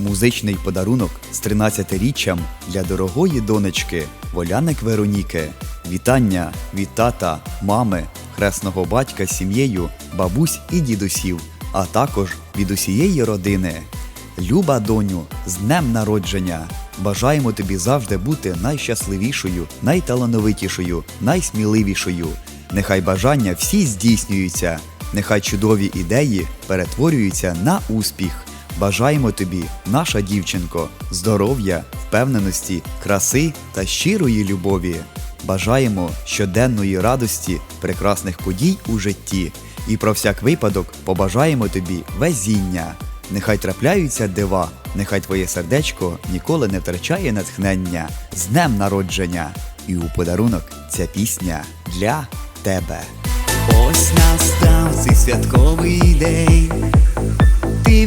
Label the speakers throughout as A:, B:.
A: Музичний подарунок з 13-річчям для дорогої донечки Воляник Вероніки. Вітання від тата, мами, хресного батька сім'єю, бабусь і дідусів, а також від усієї родини. Люба доню, з днем народження! Бажаємо тобі завжди бути найщасливішою, найталановитішою, найсміливішою. Нехай бажання всі здійснюються, нехай чудові ідеї перетворюються на успіх. Бажаємо тобі, наша дівчинко, здоров'я, впевненості, краси та щирої любові. Бажаємо щоденної радості, прекрасних подій у житті. І про всяк випадок побажаємо тобі везіння. Нехай трапляються дива, нехай твоє сердечко ніколи не втрачає натхнення з днем народження. І у подарунок ця пісня для тебе. Ось настав цей святковий день. Ти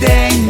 A: день